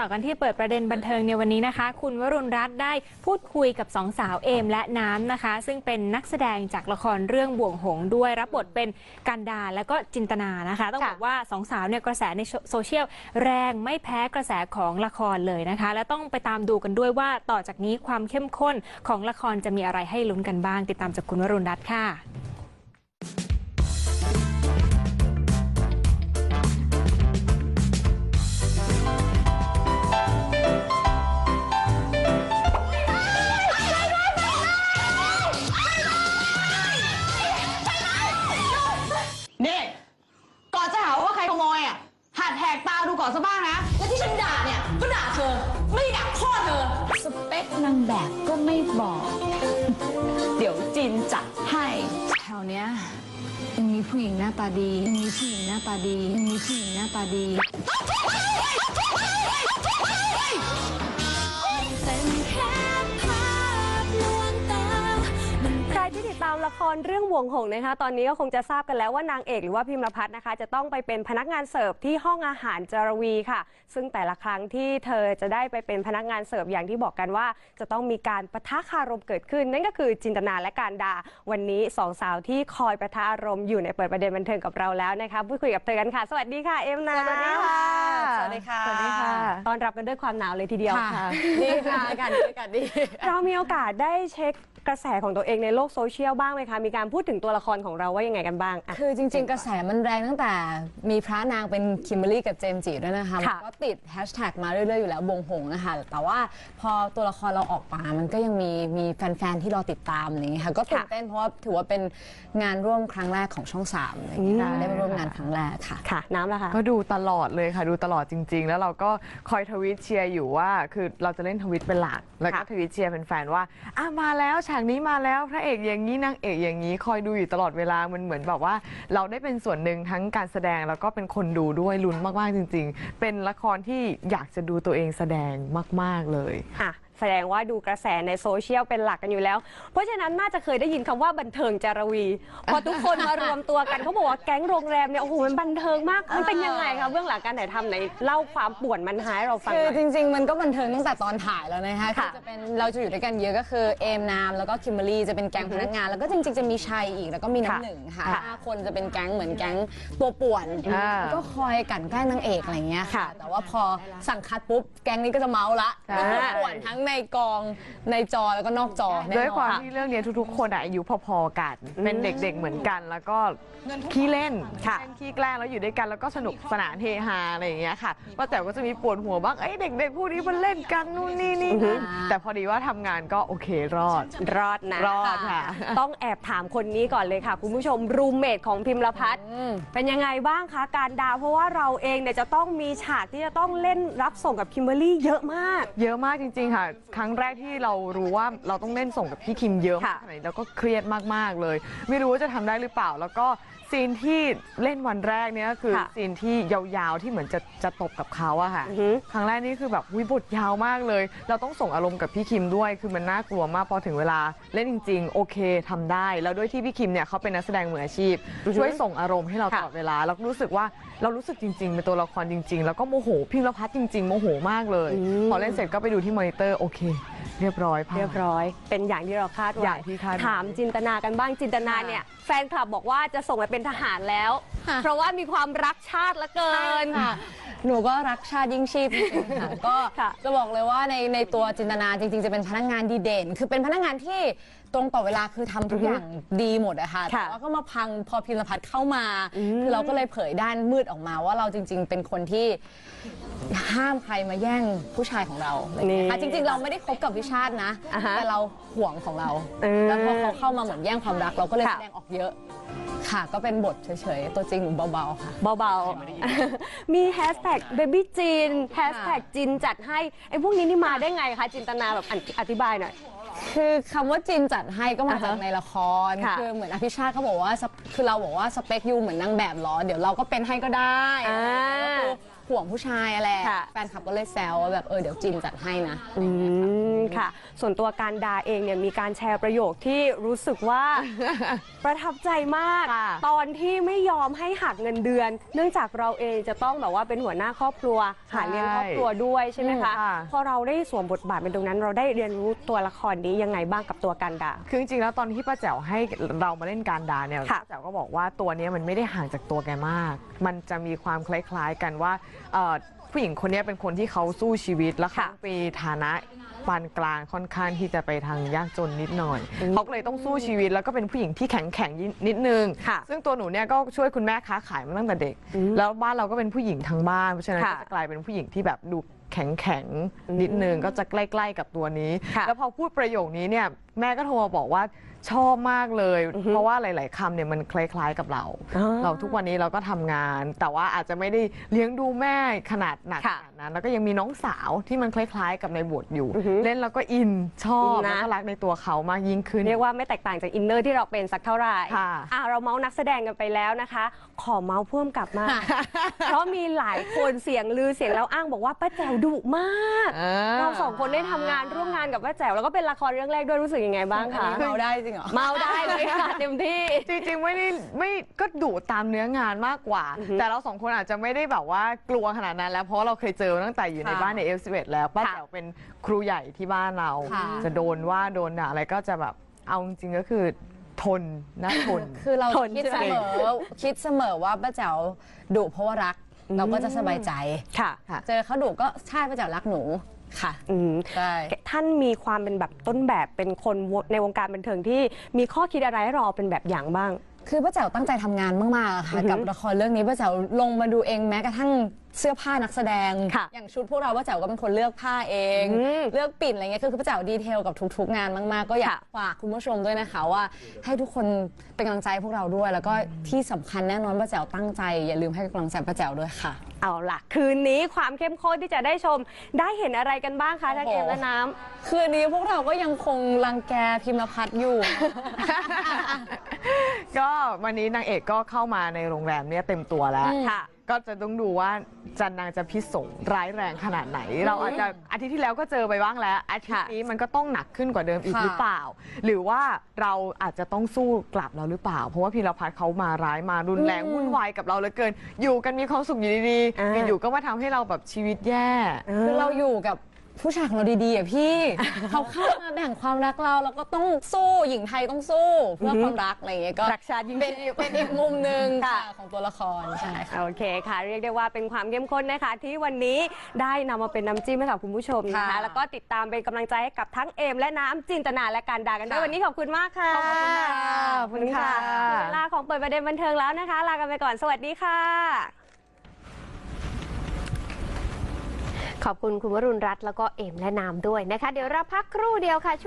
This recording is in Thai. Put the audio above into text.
ต่อกันที่เปิดประเด็นบันเทิงในวันนี้นะคะ คุณวรุณรัตน์ได้พูดคุยกับสองสาวเอมและน้ำนะคะ ซึ่งเป็นนักแสดงจากละครเรื่องบ่วงหงส์ด้วย รับบทเป็นกันดาและก็จินตนานะคะ ต้องบอกว่าสองสาวเนี่ยกระแสในโซเชียลแรงไม่แพ้กระแสของละครเลยนะคะ และต้องไปตามดูกันด้วยว่าต่อจากนี้ความเข้มข้นของละครจะมีอะไรให้ลุ้นกันบ้าง ติดตามจากคุณวรุณรัตน์ค่ะ อ ไม่ได้ด่าพ่อเธอ สเปคนางแบบก็ไม่บอก เดี๋ยวจินจัดให้แถวเนี้ยยังมีผู้หญิงหน้าตาดียังมีผู้หญิงหน้าตาดียังมีผู้หญิงหน้าตาดี รเรื่องบ่วงหงส์นะคะ ตอนนี้ก็คงจะทราบกันแล้วว่านางเอกหรือว่าพิมรพัฒน์นะคะ จะต้องไปเป็นพนักงานเสิร์ฟที่ห้องอาหารจารวีค่ะ ซึ่งแต่ละครั้งที่เธอจะได้ไปเป็นพนักงานเสิร์ฟอย่างที่บอกกันว่า จะต้องมีการปะทะคารมเกิดขึ้น นั่นก็คือจินตนาและการดา วันนี้สองสาวที่คอยปะทะอารมณ์อยู่ในเปิดประเด็นบันเทิงกับเราแล้วนะคะพูดคุยกับเธอกันค่ะ สวัสดีค่ะเอ็มนะสวัสดีค่ะสวัสดีค่ะสวัสดีค่ะต้อนรับกันด้วยความหนาวเลยทีเดียวค่ะดีค่ะอากาศดีอากาศดีเรามีโอกาสได้เช็คกระแสของตัวเองในโลกโซเชียลบ้างไหมคะมีการพูดถึงตัวละครของเราว่ายังไงกันบ้างอะคือจริง ๆ กระแสมันแรงตั้งแต่มีพระนางเป็นคิมเบอรรี่กับเจมส์จีด้วยนะคะค่ะมันก็ติดแฮชแท็กมาเรื่อย ๆ อยู่แล้วบงหงนะคะแต่ว่าพอตัวละครเราออกมามันก็ยังมีมีแฟน ๆ ที่รอติดตามอะไรอย่างเงี้ยค่ะก็ตื่นเต้นเพราะว่าถือว่าเป็นงานร่วมครั้งแรกของช่องสามอะไรอย่างเงี้ยค่ะได้มาร่วมงานครั้งแรกค่ะ ค่ะ น้ำละคะก็ดูตลอดเลยค่ะ ดูตลอดจริง ๆ แล้วเราก็คอยทวิตเชียร์อยู่ว่า คือเราจะเล่นทวิตเป็นหลัก แล้วก็ค่ะ ทวิตเชียร์เป็นแฟนๆว่าอะมาแล้วฉากนี้มาแล้วพระเอกอย่างนี้นางเอกอย่างางนี้คอยดูอยู่ตลอดเวลามันเหมือนแบบว่า เราได้เป็นส่วนหนึ่งทั้งการแสดงแล้วก็เป็นคนดูด้วยลุ้นมากๆจริง ๆ เป็นละครที่อยากจะดูตัวเองแสดงมาก ๆเลย อะ แสดงว่าดูกระแสในโซเชียลเป็นหลักกันอยู่แล้ว เพราะฉะนั้นน่าจะเคยได้ยินคำว่าบันเทิงจารวี พอทุกคนมารวมตัวกันเขาบอกว่าแก๊งโรงแรมเนี่ยโอ้โหมันบันเทิงมากมันเป็นยังไงคะเบื้องหลังการถ่ายทำไหนเล่าความป่วนมันหายเราฟังหคือน่อย จริง ๆ มันก็บันเทิงตั้งแต่ตอนถ่ายแล้วนะคะคือค่ะจะเป็นเราจะอยู่ด้วยกันเยอะก็คือเอมนามแล้วก็คิมเบอรรี่จะเป็นแก๊งพนักงาน แล้วก็จริง ๆ จะมีชัยอีกแล้วก็มีค่ะน้ำหนึ่งค่ะค่ะห้าคนจะเป็นแก๊งเหมือนแก๊งตัวป่วนอ่าก็คอยกลั่นแกล้งนางเอกอะไรเงี้ยค่ะ ค่ะแต่ว่าพอสั่งคัดปุ๊บแก๊งนี้ก็จะเมาละใช่ ก็คือป่วนทั้งในกองในจอแล้วก็นอกจอแน่นอนด้วยความที่เรื่องนี้ทุกๆ คนอะอายุพอๆกันเป็นเด็กๆเหมือนกัน แล้วก็ขี้เล่นค่ะเล่นขี้แกล้งแล้วอยู่ด้วยกันแล้วก็สนุกสนานเฮฮาอะไรอย่างเงี้ยค่ะป้าแต๋วก็จะมีปวดหัวบ้างเอ้ยเด็กๆผู้นี้มันเล่นกันนู่นนี่นี่นั่นแต่พอดีว่าทำงานก็โอเครอด รอดนะรอดค่ะ ต้องแอบถามคนนี้ก่อนเลยค่ะ คุณผู้ชมรูมเมทของพิมรพัฒน์อืม เป็นยังไงบ้างคะการดาวเพราะว่าเราเองเนี่ยจะต้องมีฉากที่จะต้องเล่นรับส่งกับคิมเบอรรี่เยอะมาก เยอะมากจริงๆค่ะครั้งแรกที่เรารู้ว่าเราต้องเล่นส่งกับพี่คิมเยอะมากค่ะขนาดนี้แล้วก็เครียดมากๆเลย ไม่รู้ว่าจะทำได้หรือเปล่า แล้วก็ ซีนที่เล่นวันแรกเนี่ยก็คือค่ะซีนที่ยาวๆที่เหมือนจะจะตบกับเขาอะค่ะ อือหือ ครั้งแรกนี่คือแบบวิบทยาวมากเลย เราต้องส่งอารมณ์กับพี่คิมด้วย คือมันน่ากลัวมากพอถึงเวลาเล่นจริง ๆ โอเคทำได้ แล้วด้วยที่พี่คิมเนี่ยเขาเป็นนักแสดงมืออาชีพ ช่วยส่งอารมณ์ให้เราตค่ะลอดเวลาเรารู้สึกว่าเรารู้สึกจริง ๆ เป็นตัวละครจริง ๆ แล้วก็โมโหพิมพ์รพัฒน์จริง ๆ โมโหมากเลย พอเล่นเสร็จก็ไปดูที่มอนิเตอร์โอเค เรียบร้อยผ่าน เรียบร้อย เป็นอย่างที่เราคาดไว้อย่างที่คาดไว้ ถามจินตนากันบ้างจินตนาเนี่ย แฟนคลับบอกว่าจะส่งไปเป็นทหารแล้วเพราะว่ามีความรักชาติเหลือเกิน ค่ะ หนูก็รักชาติยิ่งชีพจริงๆค่ะ ก็ค่ะจะบอกเลยว่าในในตัวจินตนาจริง ๆ จะเป็นพนักงานดีเด่น คือเป็นพนักงานที่ตรงต่อเวลาคือทำทุกอย่างดีหมดอะค่ะค่ะแต่ว่าก็มาพังพอพิมพ์พัฒน์เข้ามาคือเราก็เลยเผยด้านมืดออกมาว่าเราจริง ๆ เป็นคนที่ห้ามใครมาแย่งผู้ชายของเราอะไรอย่างเงี้ยค่ะจริง ๆ เราไม่ได้คบกับวิชาตินะ อ่าฮะแต่เราห่วงของเรา เออ แล้วพอเขาเข้ามาเหมือนแย่งความรักเราก็เลยค่ะแสดงออกเยอะ ค่ะ ก็เป็นบทเฉยๆ ตัวจริงหนูเบาๆค่ะ เบาๆ มีแฮชแท็กเบบี้จินแฮชแท็กจินจัดให้ ไอ้พวกนี้นี่มาได้ไงคะจินตนาแบบอธิบายหน่อย คือคำว่าจินจัดให้ก็มาจากอ่าฮะในละคร ค่ะคือเหมือนอภิชาติเขาบอกว่าสเปคือเราบอกว่าสเปคยูเหมือนนางแบบเหรอ เดี๋ยวเราก็เป็นให้ก็ได้อ่าก็คือห่วงผู้ชายอะไรค่ะ แฟนคลับก็เลยแซวว่าแบบเออเดี๋ยวจินจัดให้นะ อืม ค่ะ ส่วนตัวการดาเองเนี่ยมีการแชร์ประโยคที่รู้สึกว่าประทับใจมากค่ะตอนที่ไม่ยอมให้หักเงินเดือน เนื่องจากเราเองจะต้องแบบว่าเป็นหัวหน้าครอบครัว หาเลี้ยงครอบครัวด้วยใช่ไหมคะอืมค่ะพอเราได้สวมบทบาทเป็นตรงนั้น เราได้เรียนรู้ตัวละครนี้ยังไงบ้างกับตัวการดา คือจริงๆแล้วตอนที่ป้าแจ๋วให้เรามาเล่นการดาเนี่ยค่ะป้าแจ๋วก็บอกว่าตัวเนี้ยมันไม่ได้ห่างจากตัวแกมาก มันจะมีความคล้ายๆกันว่าเอ่อ ผู้หญิงคนเนี้ยเป็นคนที่เขาสู้ชีวิตแล้วเขาค่ะมีฐานะปานกลางค่อนข้างที่จะไปทางยากจนนิดหน่อย เขาก็เลยต้องสู้ชีวิตแล้วก็เป็นผู้หญิงที่แข็งแข็งๆนิดนึงค่ะซึ่งตัวหนูเนี่ยก็ช่วยคุณแม่ค้าขายมาตั้งแต่เด็ก แล้วบ้านเราก็เป็นผู้หญิงทั้งบ้าน เพราะฉะนั้นค่ะก็จะกลายเป็นผู้หญิงที่แบบดูแข็งแข็งๆนิดนึงก็จะใกล้ ๆ กับตัวนี้ค่ะแล้วพอพูดประโยคนี้เนี่ยแม่ก็โทรมาบอกว่า ชอบมากเลย เพราะว่าหลาย ๆคำเนี่ยมันคล้าย ๆ กับเราอ่าเราทุกวันนี้เราก็ทำงาน แต่ว่าอาจจะไม่ได้เลี้ยงดูแม่ขนาดหนักค่ะขนาดนั้นแล้วก็ยังมีน้องสาวที่มันคล้าย ๆ กับในบทอยู่ อือฮึเล่นแล้วก็อินชอบอินนะ แล้วก็รักในตัวเขามากยิ่งขึ้น เรียกว่าไม่แตกต่างจากอินเนอร์ที่เราเป็นสักเท่าไหร่ค่ะ อะเราเมาส์นักแสดงกันไปแล้วนะคะ ขอเมาส์พ่วงกลับมา เพราะมีหลายคนเสียงลือเสียงแล้วอ้างบอกว่าป้าแจ๋วดุมากอ่าเราสองคนได้ทำงานร่วมงานกับป้าแจ๋วแล้วก็เป็นละครเรื่องแรกด้วยรู้สึกยังไงบ้างคะเราได้จริงเหรอ เมาได้เลยค่ะเต็มที่ จริงๆไม่ได้ไม่ก็ดุตามเนื้องานมากกว่า แต่เราสองคนอาจจะไม่ได้แบบว่ากลัวขนาดนั้นแล้วเพราะเราเคยเจอตั้งแต่อยู่ในค่ะบ้านในเอฟสิแล้วป้าค่ะแจ๋วเป็นครูใหญ่ที่บ้านเรา ค่ะ จะโดนว่าโดนด่าอะไรก็จะแบบเอาจริงๆก็คือทนนะทน คือเราทนคิดใช่เสไหมมอคิดเสมอว่าป้าแจ๋วดุเพราะว่ารัก เราก็จะสบายใจ ค่ะค่ะเจอเขาดุก็ใช่ป้าแจ๋วรักหนู ค่ะอืมใช่ท่านมีความเป็นแบบต้นแบบเป็นคนในวงการบันเทิงที่มีข้อคิดอะไรให้เราเป็นแบบอย่างบ้าง คือป้าแจ๋วตั้งใจทำงานมากๆอะค่ะอือฮึกับละครเรื่องนี้ป้าแจ๋วลงมาดูเองแม้กระทั่งเสื้อผ้านักแสดงค่ะอย่างชุดพวกเราป้าแจ๋วก็เป็นคนเลือกผ้าเองอืมเลือกปิ่นอะไรเงี้ยคือป้าแจ๋วดีเทลกับทุกๆงานมากๆ ก็อยากค่ะฝากคุณผู้ชมด้วยนะคะว่า ให้ทุกคนเป็นกำลังใจให้พวกเราด้วย แล้วก็ที่สำคัญแน่นอนป้าแจ๋วตั้งใจอย่าลืมให้กำลังใจป้าแจ๋วด้วยค่ะ เอาล่ะ คืนนี้ความเข้มข้นที่จะได้ชม ได้เห็นอะไรกันบ้างคะทั้งเอมและน้ำ คืนนี้พวกเราก็ยังคงรังแกพิมพ์พัฒน์อยู่ ก็วันนี้นางเอกก็เข้ามาในโรงแรมเนี่ยเต็มตัวแล้ว ค่ะ ก็จะต้องดูว่าจันนางจะพิสงร้ายแรงขนาดไหน เราอาจจะอาทิตย์ที่แล้วก็เจอไปบ้างแล้วอาทิตย์นี้มันก็ต้องหนักขึ้นกว่าเดิมอีกค่ะหรือเปล่า หรือว่าเราอาจจะต้องสู้กลับเราหรือเปล่า เพราะว่าพีรพัฒน์เขามาร้ายมารุนแรงวุ่นวายกับเราเหลือเกิน อยู่กันมีความสุขอยู่ดีอ่าๆอยู่ๆก็มาทำให้เราแบบชีวิตแย่คือเราอยู่กับ ผู้ชายของเราดีๆอะพี่ เขาเข้ามาแบ่งความรักเราเราก็ต้องสู้หญิงไทยต้องสู้เพื่อความรักอะไรอย่างเงี้ยก็รักชาติยิ่งเป็นเป็นอีกมุมหนึ่งค่ะค่ะของตัวละครใช่ค่ะโอเคค่ะ เรียกได้ว่าเป็นความเข้มข้นนะคะ ที่วันนี้ได้นำมาเป็นน้ำจิ้มให้กับคุณผู้ชมนะคะ ค่ะแล้วก็ติดตามเป็นกำลังใจให้กับทั้งเอมและน้ำจินตนาและการดากันด้วยค่ะ วันนี้ขอบคุณมากค่ะ ขอบคุณค่ะหมดเวลาของเปิดประเด็นบันเทิงแล้วนะคะ ลากันไปก่อน สวัสดีค่ะ ขอบคุณคุณวรุณรัตน์แล้วก็เอมและนามด้วยนะคะ เดี๋ยวเราพักครู่เดียวค่ะ